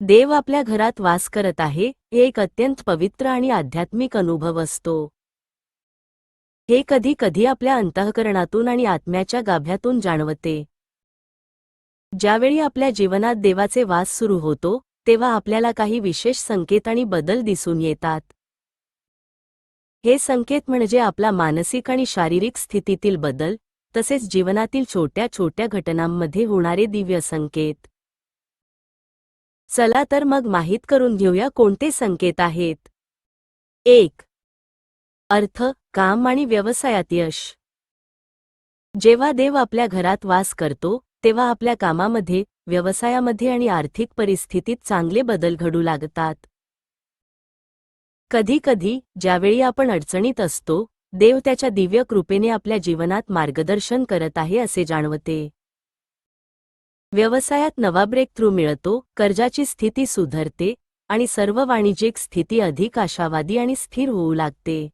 देव आपल्या घरात वास करत आहे हे एक अत्यंत पवित्र आणि आध्यात्मिक अनुभव असतो. हे कधी कधी आपल्या अंतःकरणातून आणि आत्म्याच्या गाभ्यातून जाणवते. ज्यावेळी आपल्या जीवनात देवाचे वास सुरू होतो तेव्हा आपल्याला काही विशेष संकेत आणि बदल दिसून येतात. हे संकेत म्हणजे आपला मानसिक आणि शारीरिक स्थितीतील बदल तसेच जीवनातील छोट्या छोट्या घटनांमध्ये होणारे दिव्य संकेत. चला तर मग माहीत करून घेऊया कोणते संकेत आहेत. एक. अर्थ काम आणि व्यवसायात यश. जेव्हा देव आपल्या घरात वास करतो तेव्हा आपल्या कामामध्ये व्यवसायामध्ये आणि आर्थिक परिस्थितीत चांगले बदल घडू लागतात. कधीकधी ज्यावेळी आपण अडचणीत असतो देव त्याच्या दिव्य कृपेने आपल्या जीवनात मार्गदर्शन करत आहे असे जाणवते. व्यवसायात नवा ब्रेक थ्रू मिळतो कर्जाची स्थिती सुधारते आणि सर्व वाणिज्यिक स्थिती अधिक आशावादी आणि स्थिर होऊ लागते.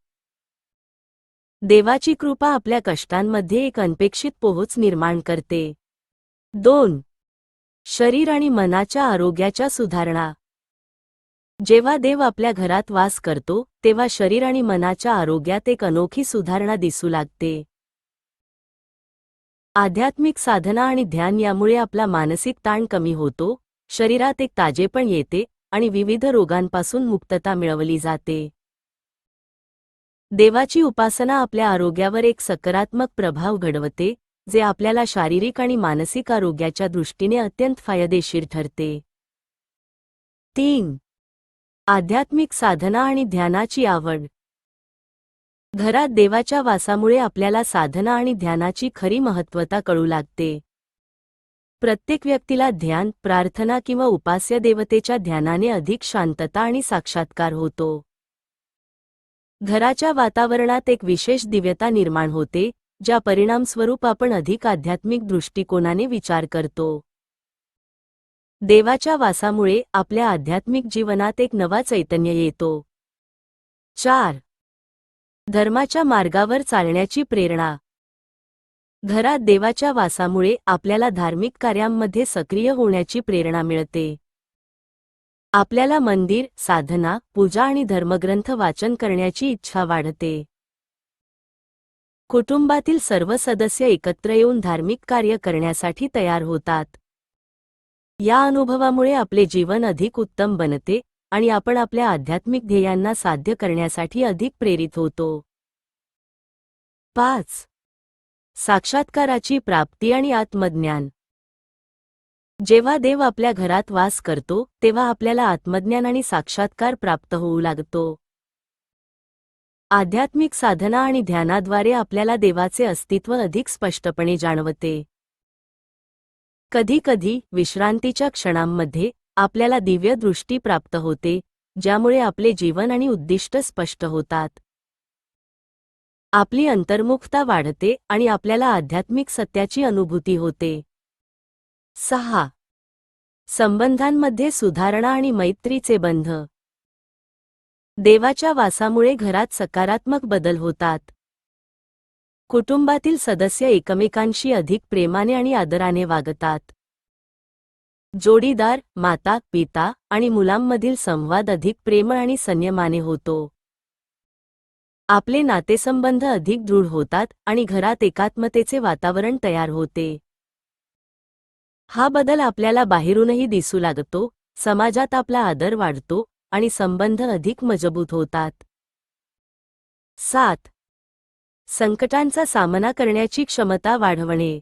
देवाची कृपा आपल्या कष्टांमध्ये एक अनपेक्षित पोहोच निर्माण करते. दोन. शरीर आणि मनाच्या आरोग्याच्या सुधारणा. जेव्हा देव आपल्या घरात वास करतो तेव्हा शरीर आणि मनाच्या आरोग्यात एक अनोखी सुधारणा दिसू लागते. आध्यात्मिक साधना आणि ध्यान यामुळे आपला मानसिक ताण कमी होतो शरीरात एक ताजेपण येते आणि विविध रोगांपासून मुक्तता मिळवली जाते. देवाची उपासना आपल्या आरोग्यावर एक सकारात्मक प्रभाव घडवते जे आपल्याला शारीरिक आणि मानसिक आरोग्याच्या दृष्टीने अत्यंत फायदेशीर ठरते. तीन. आध्यात्मिक साधना आणि ध्यानाची आवड. घरात देवाच्या वासामुळे आपल्याला साधना आणि ध्यानाची खरी महत्त्वता कळू लागते. प्रत्येक व्यक्तीला ध्यान प्रार्थना किंवा उपास्य देवतेच्या ध्यानाने अधिक शांतता आणि साक्षात्कार होतो. घराच्या वातावरणात एक विशेष दिव्यता निर्माण होते ज्या परिणामस्वरूप आपण अधिक आध्यात्मिक दृष्टिकोनाने विचार करतो. देवाच्या वासामुळे आपल्या आध्यात्मिक जीवनात एक नवा चैतन्य येतो. चार धर्माच्या मार्गावर चालण्याची प्रेरणा. घरात देवाच्या वासामुळे आपल्याला धार्मिक कार्यांमध्ये सक्रिय होण्याची प्रेरणा मिळते. आपल्याला मंदिर साधना पूजा आणि धर्मग्रंथ वाचन करण्याची इच्छा वाढते. कुटुंबातील सर्व सदस्य एकत्र येऊन धार्मिक कार्य करण्यासाठी तयार होतात. या अनुभवामुळे आपले जीवन अधिक उत्तम बनते आणि आपण आपल्या आध्यात्मिक ध्येयांना साध्य करण्यासाठी अधिक प्रेरित होतो. पाच. साक्षात्काराची प्राप्ती आणि आत्मज्ञान. जेव्हा देव आपल्या घरात वास करतो तेव्हा आपल्याला आत्मज्ञान आणि साक्षात्कार प्राप्त होऊ लागतो. आध्यात्मिक साधना आणि ध्यानाद्वारे आपल्याला देवाचे अस्तित्व अधिक स्पष्टपणे जाणवते. कधीकधी विश्रांतीच्या क्षणांमध्ये आपल्याला दिव्य दृष्टी प्राप्त होते ज्यामुळे आपले जीवन आणि उद्दिष्ट स्पष्ट होतात. आपली अंतर्मुखता वाढते आणि आपल्याला आध्यात्मिक सत्याची अनुभूती होते. सहा. संबंधांमध्ये सुधारणा आणि मैत्रीचे बंध. देवाच्या वासामुळे घरात सकारात्मक बदल होतात. कुटुंबातील सदस्य एकमेकांशी अधिक प्रेमाने आणि आदराने वागतात. जोडीदार माता पिता आणि मुलांमधील संवाद अधिक प्रेमळ आणि संयमाने होतो. आपले नातेसंबंध अधिक दृढ होतात आणि घरात एकात्मतेचे वातावरण तयार होते. हा बदल आपल्याला बाहेरूनही दिसू लागतो समाजात आपला आदर वाढतो आणि संबंध अधिक मजबूत होतात. सात. संकटांचा सामना करण्याची क्षमता वाढवणे.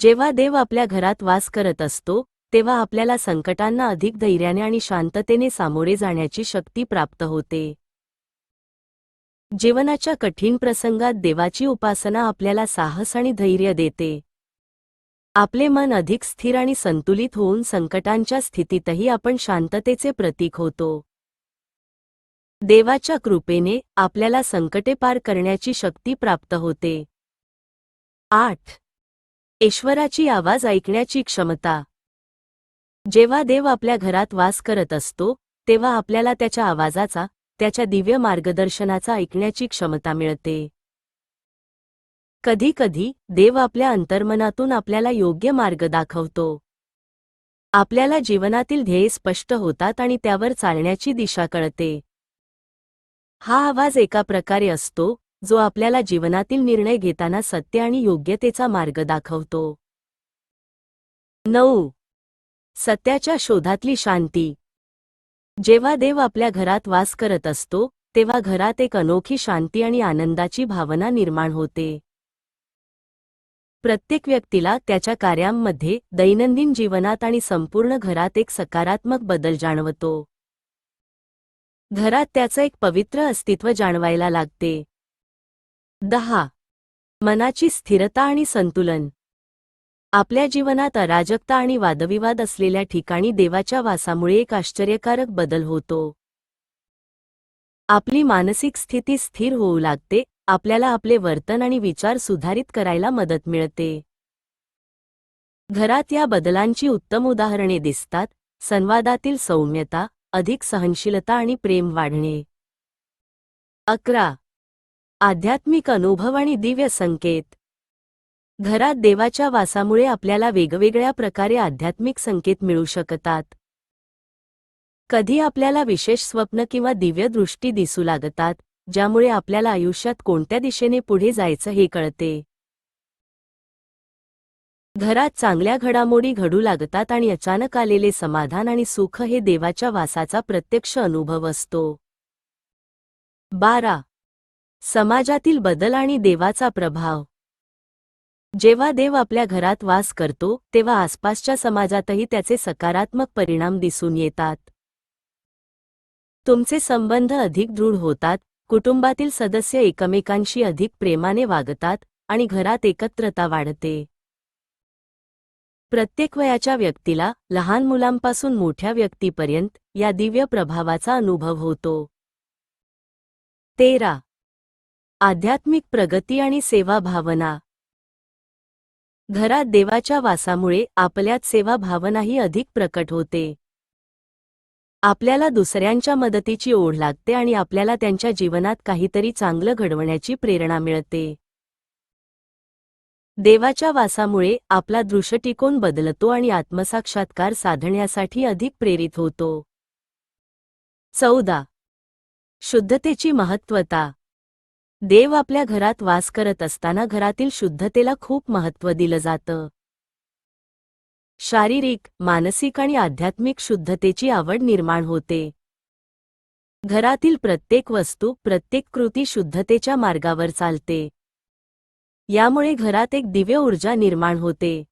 जेव्हा देव आपल्या घरात वास करत असतो तेव्हा आपल्याला संकटांना अधिक धैर्याने आणि शांततेने सामोरे जाण्याची शक्ती प्राप्त होते. जीवनाच्या कठीण प्रसंगात देवाची उपासना आपल्याला साहस आणि धैर्य देते. आपले मन अधिक स्थिर आणि संतुलित होऊन संकटांच्या स्थितीतही आपण शांततेचे प्रतीक होतो. देवाच्या कृपेने आपल्याला संकटे पार करण्याची शक्ती प्राप्त होते. आठ. ईश्वराची आवाज ऐकण्याची क्षमता. जेव्हा देव आपल्या घरात वास करत असतो तेव्हा आपल्याला त्याच्या आवाजाचा त्याच्या दिव्य मार्गदर्शनाचा ऐकण्याची क्षमता मिळते. कधीकधी देव आपल्या अंतर्मनातून आपल्याला योग्य मार्ग दाखवतो. आपल्याला जीवनातील ध्येय स्पष्ट होतात आणि त्यावर चालण्याची दिशा कळते. हा आवाज एका प्रकारे असतो जो आपल्याला जीवनातील निर्णय घेताना सत्य आणि योग्यतेचा मार्ग दाखवतो. नऊ. सत्याच्या शोधातली शांती. जेव्हा देव आपल्या घरात वास करत असतो तेव्हा घरात एक अनोखी शांती आणि आनंदाची भावना निर्माण होते. प्रत्येक व्यक्तीला त्याच्या कार्यांमध्ये दैनंदिन जीवनात आणि संपूर्ण घरात एक सकारात्मक बदल जाणवतो. घरात त्याचं एक पवित्र अस्तित्व जाणवायला लागते. दहा. मनाची स्थिरता आणि संतुलन. आपल्या जीवनात अराजकता आणि वादविवाद असलेल्या ठिकाणी देवाच्या वासामुळे एक आश्चर्यकारक बदल होतो. आपली मानसिक स्थिती स्थिर होऊ लागते आपल्याला आपले वर्तन आणि विचार सुधारित करायला मदत मिळते. घरात या बदलांची उत्तम उदाहरणे दिसतात संवादातील सौम्यता अधिक सहनशीलता आणि प्रेम वाढणे. अकरा. आध्यात्मिक अनुभव आणि दिव्य संकेत. घरात देवाच्या वासामुळे आपल्याला वेगवेगळ्या प्रकारे आध्यात्मिक संकेत मिळू शकतात. कधी आपल्याला विशेष स्वप्न किंवा दिव्य दृष्टी दिसू लागतात ज्यामुळे आपल्याला आयुष्यात कोणत्या दिशेने पुढे जायचं हे कळते. घरात चांगल्या घडामोडी घडू लागतात आणि अचानक आलेले समाधान आणि सुख हे देवाच्या वासाचा प्रत्यक्ष अनुभव असतो. बारा. समाजातील बदल आणि देवाचा प्रभाव. जेव्हा देव आपल्या घरात वास करतो तेव्हा आसपासच्या समाजातही त्याचे सकारात्मक परिणाम दिसून येतात. तुमचे संबंध अधिक दृढ होतात कुटुंबातील सदस्य एकमेकांशी अधिक प्रेमाने वागतात आणि घरात एकत्रता वाढते. प्रत्येक वयाच्या व्यक्तीला लहान मुलांपासून मोठ्या व्यक्तीपर्यंत या दिव्य प्रभावाचा अनुभव होतो. तेरा आध्यात्मिक प्रगती आणि सेवा भावना घरात देवाच्या वासामुळे आपल्यात सेवा भावनाही अधिक प्रकट होते. आपल्याला दुसऱ्यांच्या मदतीची ओढ लागते आणि आपल्याला त्यांच्या जीवनात काहीतरी चांगलं घडवण्याची प्रेरणा मिळते. देवाच्या वासामुळे आपला दृष्टिकोन बदलतो आणि आत्मसाक्षात्कार साधण्यासाठी अधिक प्रेरित होतो. चौदा. शुद्धतेची महत्वता देव आपल्या घरात वास करत असताना घरातील शुद्धतेला खूप महत्त्व दिलं जातं. शारीरिक मानसिक आणि आध्यात्मिक शुद्धतेची आवड निर्माण होते. घरातील प्रत्येक वस्तू प्रत्येक कृती शुद्धतेच्या मार्गावर चालते. यामुळे घरात एक दिव्य ऊर्जा निर्माण होते.